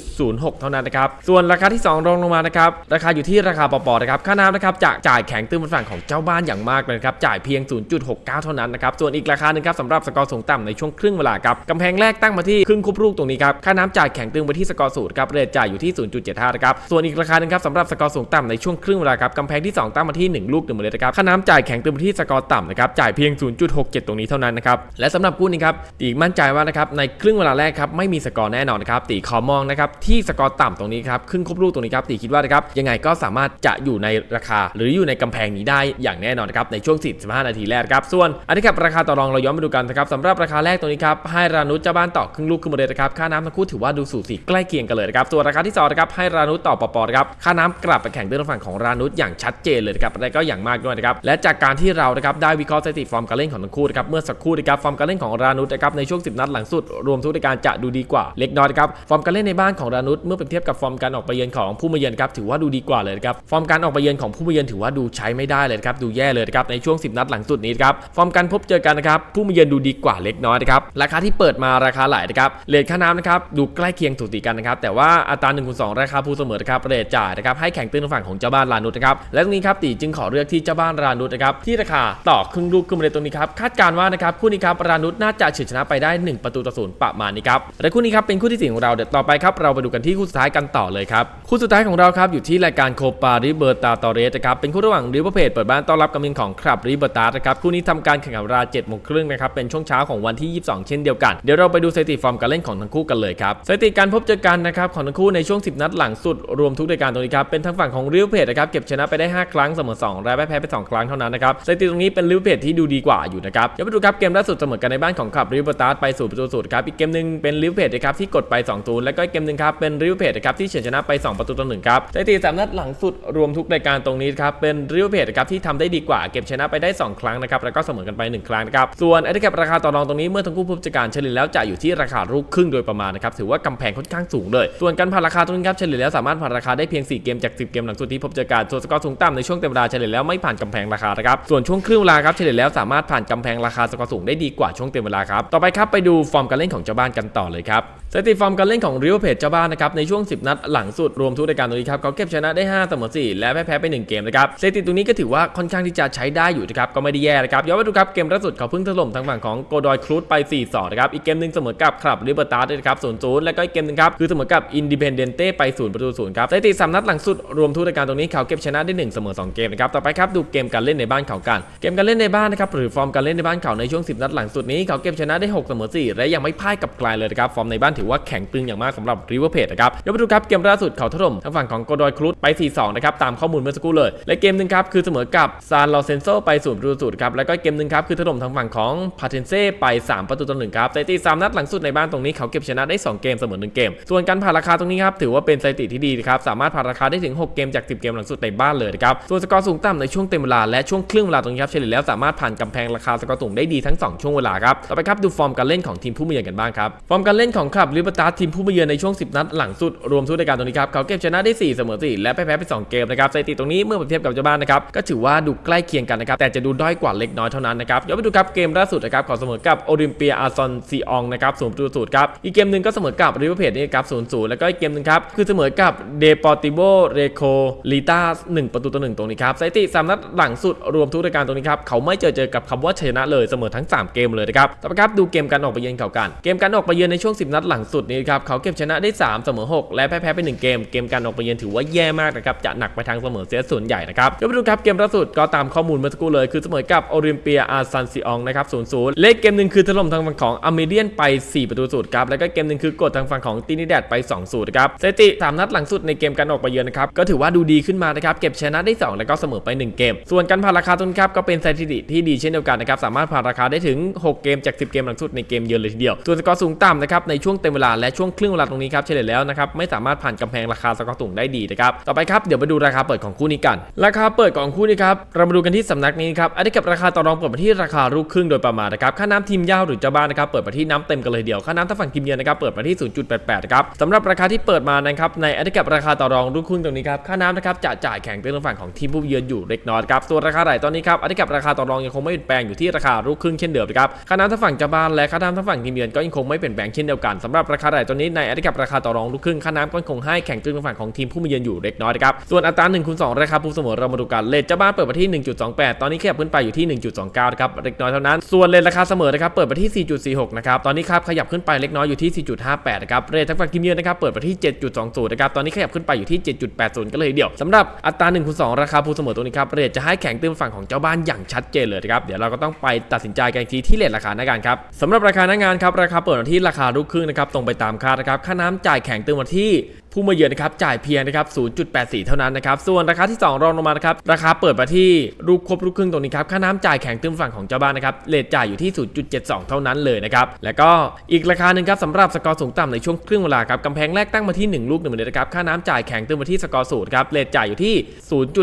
0.06 เท่านั้นนะครับส่วนราคาที่ 2 รองลงมานะครับราคาอยู่ที่ราคาปอปอนะครับค่าน้ำนะครับจะจ่ายแข็งตื้นฝั่งของเจ้าบ้านอย่างมากเลยนะครับจ่ายเพียง 0.69 เท่านั้นนะครับส่วนอีกราคาหนึ่งครับสำหรับสกอร์สูงต่ำในช่วงครึ่งเวลาครับกำแพงแรกตั้งมาที่ครึ่งคุบลูกตรงนี้ครับค่าน้ำจ่ายแข็งตึงไปที่สกอร์สูตรครับเรทจ่ายอยู่ที่ 0.75นะครับส่วนอีกราคาหนึ่งครับสำหรับสกอร์สูงต่ำในช่วงครึ่งเวลาครับกำแพงที่ 2 ตั้งมาที่ 1 ลูกหนึ่งเมล็ดครับค่าน้ำจ่ายแข็งตึงไปที่สกอร์ต่ำนะครับจ่ายเพียง 0.67 ตรงนี้เท่านั้นนะครับและสำหรับคู่นี้ครับตีมั่นใจว่านะครับในครึ่งเวลาแรกครับไม่มีสกอร์แน่นอนนะครับตีขอมองนะครับที่สกอร์ต่ำตรงนี้ครับครึ่งคุบลูกตรงนี้ครับตีคิดว่านะครับยังไงก็สามารถจะอยู่ในราคา หรืออยู่ในกำแพงนี้ได้อย่างแน่นอนนะครับในช่วง 45 นาทีแรกครับส่วนอันนี้ครับราคาต่อรองเราย้อนมาดูกันนะครับสำหรับราคาแรกตรงนี้ครับให้รานุชเจ้าบ้านต่อครึ่งลูกขึ้นมาเลยนะครับค่าน้ำทั้งคู่ถือว่าดูสูสีใกล้เคียงกันเลยนะครับส่วนราคาที่สองนะครับให้รานุชต่อปอปอนะครับค่าน้ำกลับไปแข่งด้วยทางฝั่งของรานุชอย่างชัดเจนเลยนะครับและก็อย่างมากด้วยนะครับและจากการที่เรานะครับได้วิเคราะห์สถิติฟอร์มการเล่นของทั้งคู่นะครับเมื่อสักครู่นะครับฟอร์มการเล่นของรานุชนะครับในช่วง 10 นัดหลังสุด รวมทุกรายการจะดูดีกว่าเล็กน้อยนะครับฟอร์มการเล่นในบ้านของรานุชเมื่อเปรียบเทียบกับฟอร์มการออกไปเยือนของผู้มาเยือนครับถือว่าดูดีกว่าเลยนะครับฟอร์มการออกไปเยือนของผู้มาเยือนถือว่าดูใช้ไม่ได้เลยครับดูแย่เลยครับในช่วง 10 นัดหลังสุดนี้ครับฟอร์มการพบเจอกันนะครับผู้มาเยือนดูดีกว่าเล็กน้อยนะครับราคาที่เปิดมาราคาไหลนะครับเรทค่าน้ำนะครับดูใกล้เคียงสูสีกันนะครับแต่ว่าอัตรา1คูณ2ราคาผู้เสมอนะครับเรทจ่ายนะครับให้แข่งตื้นฝั่งของเจ้าบ้านรานุชนะครับและตรงนี้ครับตีจึงขอเลือกที่เจ้าบ้านรานุชนะครับที่ราคาต่อครึ่งลูกขึ้นมาเลยตรงนี้ครับคาดการณ์ว่านะครับคู่นี้ครับรานุชน่าจะเฉือนชนะไปได้ 1 ประตูต่อศูนย์ประมาณนี้ครับและคู่นี้ครับเป็นคู่ที่สี่ของเราเดี๋ยวต่อไปครับเราไปดูกันที่คู่สุดท้ายกันต่อเลยครับคู่สุดท้ายของเราครับอยู่ที่รายการโคปาริเบอร์ตาตอเรสนะครับเป็นคู่ระหว่างริเวอร์เพจเปิดบ้านต้อนรับกำมินของคลับริเบอร์ตานะครับคู่นี้ทำการแข่งขันเวลา7โมงครึ่งนะครับเป็นช่วงเช้าของวันที่ 22 เช่นเดียวกันเดี๋ยวเราไปดูสถิติฟอร์มการเล่นของทั้งคู่กันเลยครับสถิติการพบเจอกันนะครับของทั้งคู่ในช่วง 10 นัดหลังสุดรวมทุกรายการตรงนี้ครับเป็นทั้งฝั่งของริเวอร์เพจนะครับเก็บชนะไปได้ 5 ครั้งเสมอ2และแพ้ไป 2 ครั้งเท่านั้นนะครับสถิติตรงนี้เป็นริเวอร์เพจที่ดูดีกว่าอยู่นะครับเดี๋ยวไปดูครับเกมล่าสุดเสมอกันในบ้านของคลับริเวอร์ตาไปสู่ประตูสูตรครับอีกเกมหนึงเป็นริเวอร์เพจนะครับที่กดไป2ตูนแล้วก็อีกเกมหนึงครับเป็นริเวอร์เพจนะครับที่เฉือนชนะไป2ประตูต่อ1ครับสถิติสามนัดหลังสุดรวมทุกรายการตรงนี้ครับเป็นริวเพจครับที่ทำได้ดีกว่าเก็บชนะไปได้ 2 ครั้งนะครับแล้วก็เสมอกันไป 1 ครั้งนะครับส่วนไอ้ที่กับราคาต่อรองตรงนี้เมื่อทั้งคู่พบเจอกันเฉลี่ยแล้วจะอยู่ที่ราคาลูกครึ่งโดยประมาณนะครับถือว่ากำแพงค่อนข้างสูงเลย ส่วนการผ่านราคาตรงนี้ครับเฉลี่ยแล้วสามารถผ่านราคาได้เพียง 4 เกมจาก 10 เกมหลังสุดที่พบเจอกันส่วนสกอร์สูงต่ำในช่วงเต็มเวลาเฉลี่ยแล้วไม่ผ่านกำแพงราคานะครับส่วนช่วงครึ่งเวลาครับเฉลี่ยแล้วสามารถผ่านกำแพงราคาสกอร์สูงได้ดีกว่าช่วงเต็มเวลาครับต่อไปครับไปดูฟอร์มการเล่นของเจ้าบ้านกันต่อเลยครับสถิติฟอร์มการเล่นของริวเพจเจ้าบ้านนะครับในช่วง 10 นัดหลังสุดรวมทุกรายการตรงนี้ครับเขาเก็บชนะได้5เสมอ4และแพ้ไป 1 เกมนะครับสถิติตรงนี้ก็ถือว่าค่อนข้างที่จะใช้ได้อยู่นะครับก็ไม่ได้แย่นะครับย้อนไปดูครับเกมล่าสุดเขาเพิ่งถล่มทางฝั่งของโกดอยครูดไป4-2นะครับอีกเกมหนึ่งเสมอกับคลับลิเบอร์ตาสนะครับ0-0แล้วก็อีกเกมหนึงครับคือเสมอกับอินดิเพนเดนเต้ไป0ประตู0ครับสถิติสามนัดหลังสุดรวมทุกรายการตรงนี้เขาเก็บชนะได้1เสมอ2เกมนะครับต่อไปครับดูเกมการเล่นในบ้านเขากัน เกมการเล่นในบ้านนะครับหรือฟอร์มการเล่นในบ้านเขาในช่วง 10 นัดหลังสุดนี้เขาเก็บชนะได้6เสมอ4และยังไม่พ่ายกับใครเลยนะครับฟอร์มในบ้านถือว่าแข็งตึงอย่างมากสำหรับริเวอร์เพจนะครับเดี๋ยวไปดูครับเกมล่าสุดเขาถล่มทางฝั่งของโกดอยครูดไป4-2นะครับตามข้อมูลเมื่อสักครู่เลย และเกมหนึ่งครับคือเสมอกับซานลอเซนโซไป0ประตูศูนย์ครับแล้วก็เกมหนึ่งครับคือถล่มทางฝั่งของพาเทนเซ่ไป 3 ประตูต่อหนึ่งครับสถิติสามนัดหลังสุดในบ้านตรงนี้เขาเก็บชนะได้ 2 เกมเสมอ1เกม ส่วนการผ่านราคาตรงนี้ครับถือว่าเป็นสถิติที่ดีครับสามารถผ่านราคาได้ถึง 6 เกมจาก 10 เกมหลังสุดในบ้านเลยครับส่วนสกอร์สูงต่ำในช่วงเต็มเวลาและช่วงครึ่งเวลาตรงนี้ครับเฉลี่ยแล้วสามารถผ่านกำแพงราคาสกอร์สูงได้ดีทั้ง 2 ช่วงเวลาครับต่อไปครับดูฟอร์มการเล่นของทีมผู้มาเยือนกันบ้างครับฟอร์มการเล่นของคลับลิเบอร์ตาทีมผู้มาเยือนในช่วง 10 นัดหลังสุดรวมทุกรายการตรงนี้ครับเขาเก็บชนะได้ 4 เสมอ4และแพ้ไป 2 เกมนะครับสถิติตรงนี้เมื่อเปรียบเทียบกับเจ้าบ้านนะครับก็ถือว่าดูใกล้เคียงกันนะครับแต่จะดูด้อยกว่าเล็กน้อยเท่านั้นนะครับเดี๋ยวไปดูครับเกมล่าสุดนะครับขอเสมอกับโอลิมเปียอาซอนซีอองนะครับศูนย์ประตูศูนย์ครับอีกเกมหนึ่งก็เสมอกับริเวอร์เพจนี่ครับศูนย์ศูนย์แล้วก็อีกเกมหนึ่งครับคือเสมอกับเดปอติโบเรโคลิต้าหนึ่งประตูต่อหนึ่งตรงนี้ครับสถิติสามนัดหลังสุดรวมทุกรายการตรงนี้ครับเขาไม่เจอเจอกับคำว่าชนะเลยเสมอทั้ง 3 เกมเลยนะครับต่อไปครับดูเกมการออกไปเยือนเขากัน เกมการออกไปเยือนในช่วง 10 นัดหลังสุดนี้ครับเขาเก็บชนะได้ 3 เสมอ 6 และแพ้แพ้ไป 1 เกม เกมการออกไปเยือนถือว่าแย่มากนะครับจะหนักไปทางเสมอเสียส่วนใหญ่นะครับเดี๋ยวไปดูครับเกมล่าสุดก็ตามข้อมูลเมื่อสักครู่เลยคือเสมอกับโอลิมเปียอาซันซิอองนะครับ0-0เลขเกมหนึ่งคือถล่มทางฝั่งของอเมเดียนไป 4 ประตูสูตรครับแล้วก็เกมหนึ่งคือกดทางฝั่งของตินิแดดไป2-0ครับสถิติสามนัดหลังสุดในเกมการออกไปเยือนนะครับก็ถือว่าดูดีขึ้นมานะครับเก็บชนะได้ 2 แล้วก็เสมอไป 1 เกม ส่วนการผ่านราคาตรงนี้ครับก็เป็นสถิติที่ดีเช่นเดียวกันนะครับสามารถผ่านราคาได้ถึง 6 เกมจาก 10 เกมหลังสุดในเกมเยือนเลยทีเดียว ส่วนสกอร์สูงต่ำนะครับในช่วงเต็มเวลาและช่วงครึ่งเวลาตรงนี้ครับเฉลี่ยแล้วนะครับไม่สามารถผ่านกำแพงราคาสกอร์สูงได้ดีนะครับต่อไปครับเดี๋ยวไปดูราคาเปิดของของคู่นี้กัน ราคาเปิดของคู่นี้ครับเรามาดูกันที่สำนักนี้ครับอันนี้กับราคาต่อรองเปิดมาที่ราคาลูกครึ่งโดยประมาณนะครับค่าน้ำทีมเย่าหรือเจ้าบ้านนะครับเปิดมาที่น้ำเต็มกันเลยเดียวค่าน้ำถ้าฝั่งทีมเยือนนะครับเปิดมาที่ 0.88นะครับสำหรับราคาที่เปิดมานะครับในอันนี้กับราคาต่อรองลูกครึ่งตรงนี้ครับค่าน้ำนะครับจะจ่ายแข่งเป็นทางฝั่งของทีมผู้เยือนอยู่เล็กน้อยครับส่วนราคาไหลตอนนี้ครับอันนี้กับราคาต่อรองยังคงไม่เปลี่ยนแปลงอยู่ที่ราคาลูกครึ่งเช่นเดิมนะครับค่าน้ำถ้าฝั่งเจ้าบ้านและค่าน้ำถ้าฝั่งทีมเยือนก็ยังคงไม่เปลี่ยนแปลงเช่นเดียวกันสำหรับราคาไหลตอนนี้ในอันนี้กับราคาต่อรองลูกครึ่งค่าน้ำก็คงให้แข่งครึ่งทางฝั่งของทีมผู้มาเยือนอยู่เล็กน้อยนะครับส่วนอัตรา1คูณ2ราคาผู้เสมอเรามาดูกันเลทเจ้าบ้านเปิดมาที่ 1.28 ตอนนี้ขยับขึ้นไปอยู่ที่ 1.29 นะครับเล็กน้อยเท่านั้น ส่วนเลทราคาเสมอนะครับเปิดมาที่ 4.46 นะครับตอนนี้ครับขยับขึ้นไปเล็กน้อยอยู่ที่ 4.58 นะครับเรททางฝั่งทีมเยือนนะครับเปิดมาที่ 7.20 นะครับตอนนี้ขยับขึ้นไปอยู่ที่ 7.80ก็เลยเดียวสำหรับอัตรา1คูณ2ราคาผู้เสมอตรงนี้ครับเรทจะให้แข่งตื้นฝั่งของเจ้าบ้านอย่างชัดเจนเลยนะครับเดี๋ยวเราก็ต้องไปตัดสินใจกันทีที่เลทราคาหน้างานครับสำหรับราคาหน้างานครับราคาเปิดมาที่ราคาลูกครึ่งนะครับตรงไปตามคาดนะครับค่าน้ำจ่ายแข่งตื้นมาที่ผู้มาเยือนนะครับจ่ายเพียงนะครับ 0.84 เท่านั้นนะครับ ส่วนราคาที่ 2 รองลงมานะครับ ราคาเปิดมาที่รูปครบลูกครึ่งตรงนี้ครับ ค่าน้ำจ่ายแข็งตึมฝั่งของเจ้าบ้านนะครับ เลทจ่ายอยู่ที่ 0.72 เท่านั้นเลยนะครับ แล้วก็อีกราคาหนึ่งครับสำหรับสกอร์สูงต่ำในช่วงครึ่งเวลาครับกำแพงแรกตั้งมาที่ 1 ลูกหนึ่งเหมือนเดิมนะครับ ค่าน้ำจ่ายแข็งตึมมาที่สกอร์ศูนย์ครับ เลทจ่ายอยู่ที่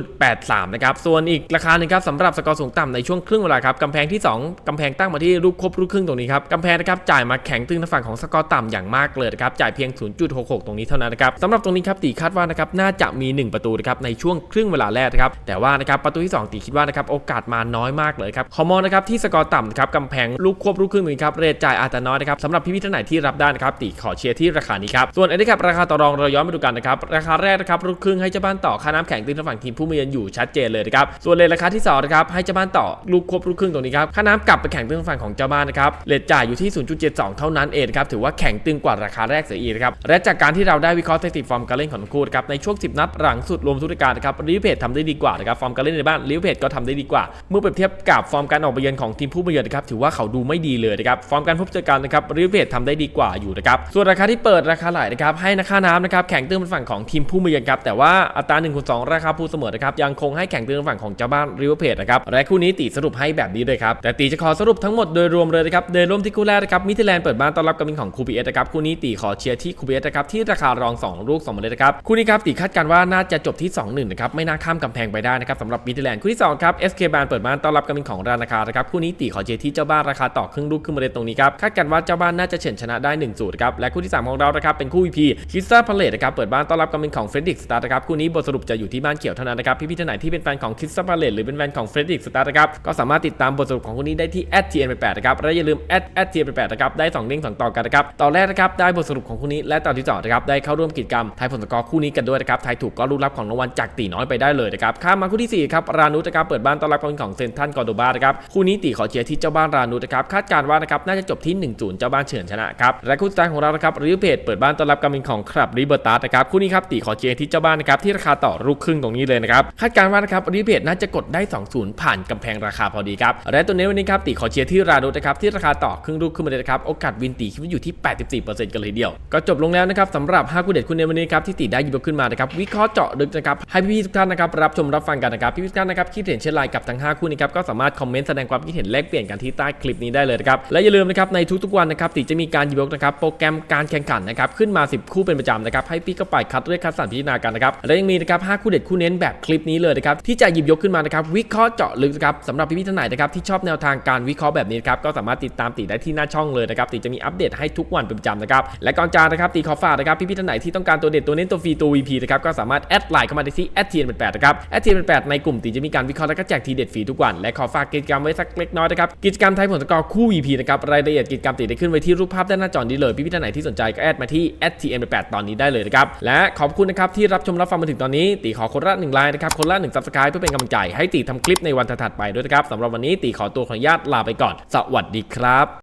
0.83 นะครับ ส่วนอีกราคาหนึ่งครับสำหรับสกอร์สูงต่ำในช่วงครึ่งเวลาครับกำแพงที่ 2กำแพงตั้งมาที่รูปครบลูกครึ่งตรงนี้ครับกำแพงนะครับจ่ายมาแข็งตึงทางฝั่งของสกอร์ต่ำอย่างมากเลยนะครับจ่ายเพียง 0.66 ตรงนี้เท่านั้นนะครับสำหรับตรงนี้ครับตีคาดว่านะครับน่าจะมี 1 ประตูนะครับในช่วงครึ่งเวลาแรกนะครับแต่ว่านะครับประตูที่ 2 ตีคิดว่านะครับโอกาสมาน้อยมากเลยครับขอมองนะครับที่สกอร์ต่ำนะครับกำแพงลูกควบลูกครึ่งนี้ครับเรทจ่ายอาจจะน้อยนะครับสำหรับพี่ๆท่านไหนที่รับได้นะครับตีขอเชียร์ที่ราคานี้ครับส่วนอันนี้ครับราคาต่อรองเราย้อนไปดูกันนะครับราคาแรกนะครับลูกครึ่งให้เจ้าบ้านต่อค่าน้ำแข็งตีทางฝั่งทีมผู้มาเยือนอยู่ชัดเจนเลยนะครับส่วนเลทราคาที่2นะครับให้เจ้าบ้านต่อลูกควบลูกครึ่งตรงนี้ครับค่าน้ำกลับไปแข่งตีทางฝั่งของเจ้าบ้านนะครับเลทจ่ายอยู่ที่ 0.72 เท่านั้นเองครับถือว่าแข็งตึงกว่าราคาแรกเสียอีกนะครับและจากการที่เราได้วิเคราะห์สถิติฟอร์มการเล่นของทั้งคู่ครับในช่วง 10 นัดหลังสุดรวมทุกการนะครับลิเวอร์เพจทำได้ดีกว่านะครับฟอร์มการเล่นในบ้านลิเวอร์เพจก็ทำได้ดีกว่า เมื่อเปรียบเทียบกับฟอร์มการออกไปเยือนของทีมผู้มาเยือนนะครับถือว่าเขาดูไม่ดีเลยนะครับฟอร์มการพบเจอกันนะครับลิเวอร์เพจทำได้ดีกว่าอยู่นะครับส่วนราคาที่เปิดราคาไหลนะครับให้นะค่าน้ำนะครับแข่งตื้นเป็นฝั่งของทีมผู้มาเยือนครับแต่ว่าอัตรา1คูณ2ราคาผู้เสมอนะครับยังคงให้แข่งตื้นเป็นฝั่งของเจ้าบ้านลิเวอร์เพจนะครับและคู่นี้ตีสรุปให้แบบนี้เลยครับแต่ตีจะขอสรุปทั้งหมดโดยรวมเลยนะครับโดยรวมที่คู่แรกนะครับมิเทแลนด์เปิดบ้านต้อนรับกับมินของคูบีเอสนะครับคู่นี้ตีขอเชียร์ที่คูบีเอสนะครับที่ราคารอง2 ลูก2เมล็ดนะครับ คู่นี้ครับตีคาดการว่าน่าจะจบที่ 2-1 นะครับ ไม่น่าข้ามกำแพงไปได้นะครับสำหรับมิดแลนด์คู่ที่ 2 ครับ SK บานเปิดบ้านต้อนรับการเป็นของรานาคานะครับ คู่นี้ตีขอเจที่เจ้าบ้านราคาต่อครึ่งลูกครึ่งเล็ดตรงนี้ครับ คาดการว่าเจ้าบ้านน่าจะเฉือนชนะได้1สูตรครับ และคู่ที่ 3 ของเรานะครับเป็นคู่ VP คิสซาพาเลตนะครับเปิดบ้านต้อนรับการเป็นของเฟรดดิกสตาร์นะครับ คู่นี้บทสรุปจะอยู่ที่บ้านเขียวเท่านั้นนะครับ พี่ๆท่านไหนที่เป็นแฟนของคิสซาพาเลตหรือเป็นแฟนของเฟรดดิกสตาร์นะครับ ก็สามารถติดตามบทสรุปของคู่นี้ได้ที่ @tn88 นะครับและอย่าลืม @tn88 นะครับได้สองลิงก์สองต่อกันนะครับตอนแรกนะครับได้บทสรุปของคู่นี้และตอนที่สองนะครับได้เข้าร่วมกิจกรรมทายผลสกอร์คู่นี้กันด้วยนะครับทายถูกก็รู้รับของรางวัลจากตีน้อยไปได้เลยนะครับข้ามมาคู่ที่สี่ครับรานุสนะครับเปิดบ้านต้อนรับกองของเซนทันกอร์โดบานะครับคู่นี้ตีขอเชียร์ที่เจ้าบ้านรานุสนะครับคาดการณ์ว่านะครับน่าจะจบที่ 1 0 เจ้าบ้านเฉือนชนะครับและคู่สุดท้ายของเรานะครับริวเพจเปิดบ้านต้อนรับกำลังของคลับริเบอร์ตัสนะครับคู่นี้ครับตีขอเชียร์ที่เจ้าบ้านนะครับที่ราคาต่อลูกครึ่งตรงนี้เลยนะครับคาดการณ์ว่านะครับริวเพจน่าจะกดได้ 2 0 ผ่านกำแพงราคาพอดีครับและตัวนี้วันนี้ครับตีขอเชียร์ที่รานุสนะครับที่ราคาต่อครึ่งลูกขึ้นมาเลยนะครับโอกาสวินตีคิดว่าอยู่ที่ 84%กันเลยเดียว ก็จบลงแล้วนะครับสำหรับ5คู่เด็ดคุณในวันนี้ครับที่ตีได้หยิบยกขึ้นมานะครับวิเคราะห์เจาะลึกนะครับให้พี่ๆทุกท่านนะครับรับชมรับฟังกันนะครับพี่ๆทุกท่านนะครับคิดเห็นเช่นไรกับทั้ง5คู่นี้ครับก็สามารถคอมเมนต์แสดงความคิดเห็นแลกเปลี่ยนกันที่ใต้คลิปนี้ได้เลยนะครับและอย่าลืมนะครับในทุกๆวันนะครับตีจะมีการหยิบยกนะครับโปรแกรมการแข่งขันนะครับขึ้นมา 10 คู่เป็นประจำนะครับให้พี่ก็ไปคัดเลือกคัดสรรพิจารณากันนะครับและยังมีนะครับ5คู่เด็ดคู่เน้นแบบคลิปนี้เลยนะครับที่จะหยิบยกขึ้นมานะครับวิเคราะห์เจาะลึกนะครับสำหรับพี่ๆท่านไหนนะครับที่ชอบแนวทางการวิเคราะห์แบบนี้ครับก็สามารถติดตามตีได้ที่หน้าช่องเลยนะครับตีจะมีอัปเดตให้ทุกวันเป็นประจำนะครับและก่อนจากนะครับตีขอฝากนะครับพี่ๆท่านไหนที่ต้องการตัวเด็ดตัวเน้นตัวฟรีตัว VP นะครับก็สามารถแอดไลน์เข้ามาได้ที่ @tn88 นะครับ @tn88 ในกลุ่มตีจะมีการวิเคราะห์และก็แจกทีเด็ดฟรีทุกวัน และขอฝากกิจกรรมไว้สักเล็กน้อยนะครับกิจกรรมไทยผลสกอร์คู่ VP นะครับรายละเอียดกิจกรรมตีได้ขึ้นไว้ที่รูปภาพด้านหน้าจอนี้เลยพี่ๆท่านไหนที่สนใจก็แอดมาที่ @tn88 ตอนนี้ได้เลยนะครับและขอบคุณนะครับที่รับชมรับฟังมาถึงตอนนี้ตีขอคนละหนึ่งไลน์นะครับคนละหนึ่ง subscribe เพื่อเป็นกำลังใจให้ตีทำคลิปในวันถัดไปด้วยนะครับสำหรับวันนี้ตีขอตัวขออนุญาตลาไปก่อน สวัสดีครับ